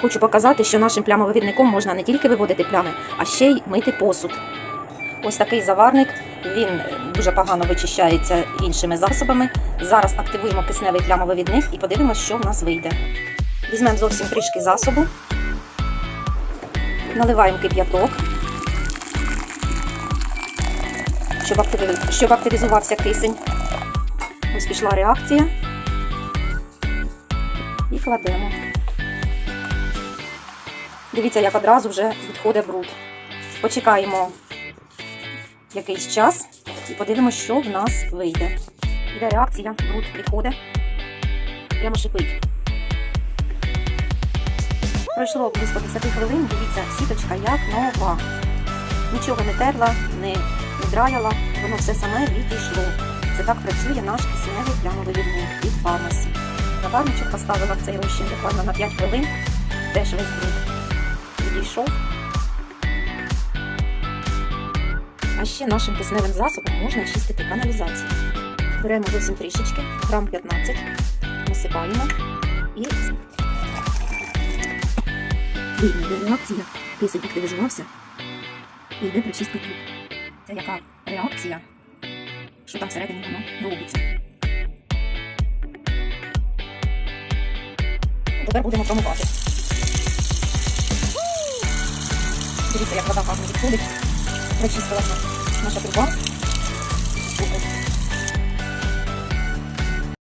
Хочу показати, що нашим плямовивідником можна не тільки виводити плями, а ще й мити посуд. Ось такий заварник, він е, дуже погано вичищається іншими засобами. Зараз активуємо кисневий плямовивідник і подивимося, що в нас вийде. Візьмемо зовсім трішки засобу, наливаємо кип'яток, щоб активізувався кисень. Ось пішла реакція. І кладемо. Дивіться, як одразу вже відходить бруд. Почекаємо якийсь час і подивимося, що в нас вийде. Іде реакція, бруд відходить. Прямо шипить. Пройшло близько 10 хвилин, дивіться, сіточка як нова. Нічого не терла, не, драяла, воно все саме відійшло. Це так працює наш кисневий плямовий відник від фармасі. Заварничок поставила в цей розчин буквально на 5 хвилин, теж весь бруд відійшов. А ще нашим кисневим засобом можна чистити каналізацію. Беремо зовсім трішечки, грам 15, насипаємо і видно, де реакція, кисень активізувався і йде прочистка труб. Це яка реакція, що там всередині воно робиться. Тепер будемо промивати. Дивіться, як вода гарно відходить. Прочистилася наша труба. Супер.